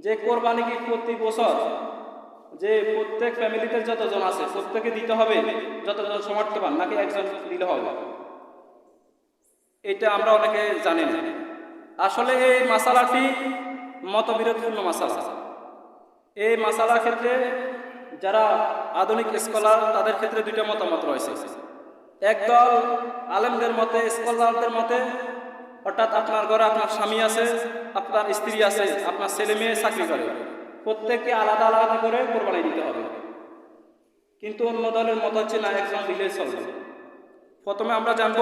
যে কোরবানি কি প্রতি বছর? যে প্রত্যেক ফ্যামিলিতে যতজন আছে, প্রত্যেকে দিতে হবে, যতজন সমর্থবান, নাকি একজন দিলে হবে? এটা আমরা অনেকে জানি না। আসলে এই মাসালাটি মতবিরোধপূর্ণ মাসালা। এই মাসালার ক্ষেত্রে যারা আধুনিক স্কলার, তাদের ক্ষেত্রে দুইটা মতামত রয়েছে। একদল আলেমদের মতে, স্কলারদের মতে অর্থাৎ আপনার ঘরে আপনার স্বামী আছে, আপনার স্ত্রী আছে, আপনার ছেলে মেয়ে চাকরি করে। প্রত্যেককে আলাদা আলাদা করে কোরবানি দিতে হবে। কিন্তু অন্য দলের মত হচ্ছে না, একজন দিলে চলবে। প্রথমে আমরা জানব,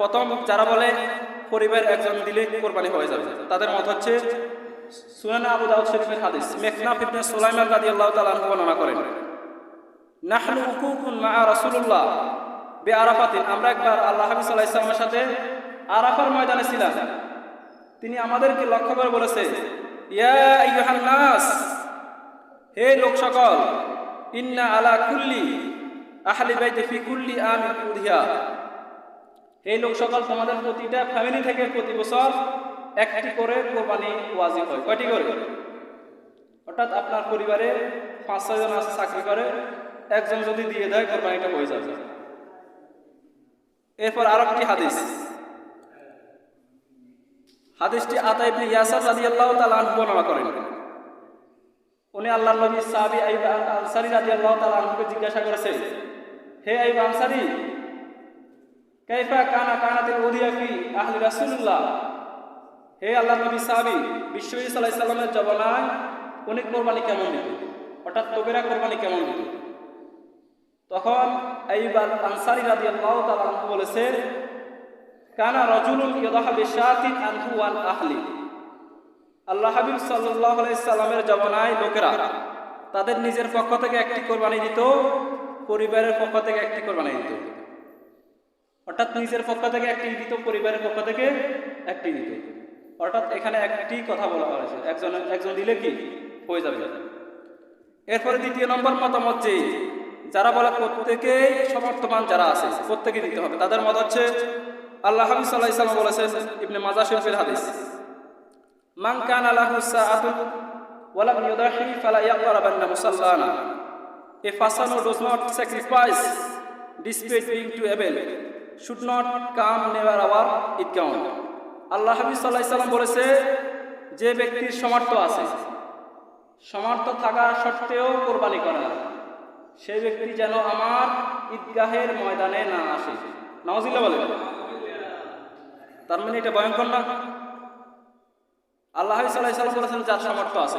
প্রথম যারা বলে পরিবার একজন দিলে কোরবানি হয়ে যাবে, তাদের মত হচ্ছে সুনানা আবু দাউদ শরীফের হাদিস মেঘনাফ ইবনে সুলাইমান তাআলা আনহু বর্ণনা করেন, নাহনু উকুকুন মা রাসূলুল্লাহ। বে আরাফাতিন আমরা একবার আল্লাহ সাল্লাল্লাহু আলাইহি সাথে আরাফার ময়দানে ছিলাম। তিনি আমাদেরকে লক্ষ্য করে বলেছে, ইয়া আইয়ুহান নাস, হে লোক সকল, ইন্না আলা কুল্লি আহলি বাইতে ফি কুল্লি আমি উধিয়া হে লোক সকল, তোমাদের প্রতিটা ফ্যামিলি থেকে প্রতি বছর একটি করে কোরবানি ওয়াজিব হয়। কয়টি করে? অর্থাৎ আপনার পরিবারে পাঁচ ছয়জন আছে, চাকরি করে, একজন যদি দিয়ে দেয়, কোরবানিটা হয়ে যাবে। এরপর আর একটি হাদিস। হাদিসটি আতা ইবনে ইয়াসার রাদিয়াল্লাহু তাআলা আনহু বর্ণনা করেন। উনি আল্লাহর নবী সাহাবী আইব আনসারী রাদিয়াল্লাহু তাআলা আনহুকে জিজ্ঞাসা করেছে হে আইব আনসারী, কাইফা কানা কানাতিল উদিয়া ফি আহলি রাসূলুল্লাহ? হে আল্লাহর নবী সাহাবী, বিশ্বনবী সাল্লাল্লাহু আলাইহি সাল্লামের জমানায় উনি কোরবানি কেমন দিত? অর্থাৎ লোকেরা কোরবানি কেমন দিত? তখন এইবার আনসারি রাদিয়াল্লাহু তাআলা আনহু বলেছে, কানা রজুলুন ইয়াদাহা বিশাতিন আনহু ওয়ান আহলি। আল্লাহ হাবিব আলাইহি সাল্লামের জমানায় লোকেরা তাদের নিজের পক্ষ থেকে একটি কোরবানি দিত, পরিবারের পক্ষ থেকে একটি কোরবানি দিত। অর্থাৎ নিজের পক্ষ থেকে একটি দিত, পরিবারের পক্ষ থেকে একটি দিত। অর্থাৎ এখানে একটি কথা বলা হয়েছে, একজন একজন দিলে কি? হয়ে যাবে। এরপরে দ্বিতীয় নম্বর মতামত যে যারা বলে প্রত্যেকেই সমর্থমান যারা আছে প্রত্যেকে দিতে হবে। তাদের মত হচ্ছে, আল্লাহ হাবিব সাল্লাহ ইসলাম বলেছেন, ইবনে মাজা শরীফের হাদিস, মান কান আলাহু সাআতুন ওয়ালাম ইউদাহি ফালা ইয়াকরাবান্না এ ফাসান does not sacrifice despite being to able should not come near our ঈদগাহ আল্লাহ হাবিব সাল্লাহ ইসলাম বলেছে, যে ব্যক্তির সমর্থ আছে সমর্থ থাকা সত্ত্বেও কোরবানি করে। না সেই ব্যক্তি যেন আমার ঈদগাহের ময়দানে না আসে। নওয়াজিল্লা বলে। তার মানে এটা ভয়ঙ্কর না? আল্লাহ সাল্লাহ বলেছেন, যার সামর্থ্য আছে।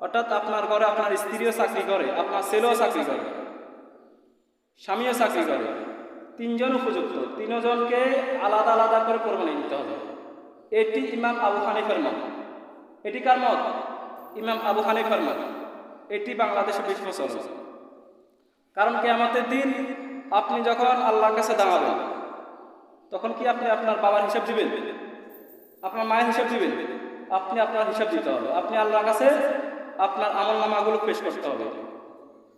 অর্থাৎ আপনার ঘরে আপনার স্ত্রীও চাকরি করে, আপনার ছেলেও চাকরি করে, স্বামীও চাকরি করে। তিনজন উপযুক্ত, তিনজনকে আলাদা আলাদা করে কোরবানি দিতে হবে। এটি ইমাম আবু হানিফের মত। এটি কার মত? ইমাম আবু হানিফের মত। এটি বাংলাদেশে বেশি প্রচলন কারণ কি আমাদের দিন আপনি যখন আল্লাহর কাছে দাঁড়াবেন, তখন কি আপনি আপনার বাবার হিসাব দিবেন? আপনার মায়ের হিসাব দিবেন? আপনি আপনার হিসাব দিতে হবে। আপনি আল্লাহর কাছে আপনার আমল নামাগুলো পেশ করতে হবে।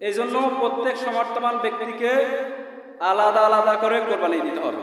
এই জন্য প্রত্যেক সমর্থমান ব্যক্তিকে আলাদা আলাদা করে কোরবানি দিতে হবে।